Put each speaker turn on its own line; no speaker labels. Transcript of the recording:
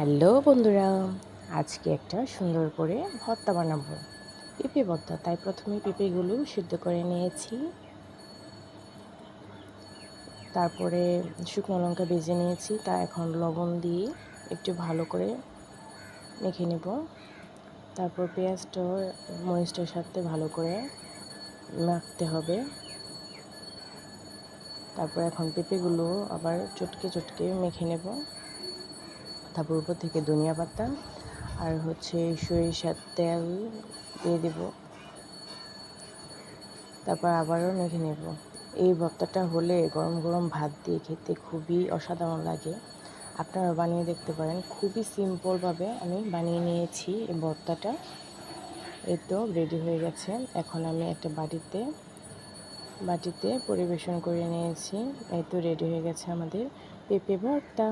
Hello বন্ধুরা, আজকে একটা সুন্দর করে ভর্তা বানাবো। পেঁপে ভর্তা, তাই প্রথমে পেঁপেগুলো সিদ্ধ করে নিয়েছি। তারপরে শুকনো লঙ্কা ভেজে নিয়েছি, তা এখন লবণ দিয়ে একটু ভালো করে মেখে নেব। তারপর পেঁয়াজটা, মরিচটার সাথে ভালো করে মাখতে হবে। তারপর এখন পেঁপেগুলো আবার চটকে চটকে মেখে নেব। তারপর উপর থেকে ধনিয়া পাতা, আর হচ্ছে সরিষার তেল দিয়ে দেব। তারপর আবারও মেখে নেব। এই ভর্তাটা হলে গরম গরম ভাত দিয়ে খেতে খুবই অসাধারণ লাগে। আপনারা বানিয়ে দেখতে পারেন। খুবই সিম্পলভাবে আমি বানিয়ে নিয়েছি এই ভর্তাটা। এই তো রেডি হয়ে গেছে। এখন আমি একটা বাটিতে বাটিতে পরিবেশন করে নিয়েছি। এই তো রেডি হয়ে গেছে আমাদের পেঁপে ভর্তা।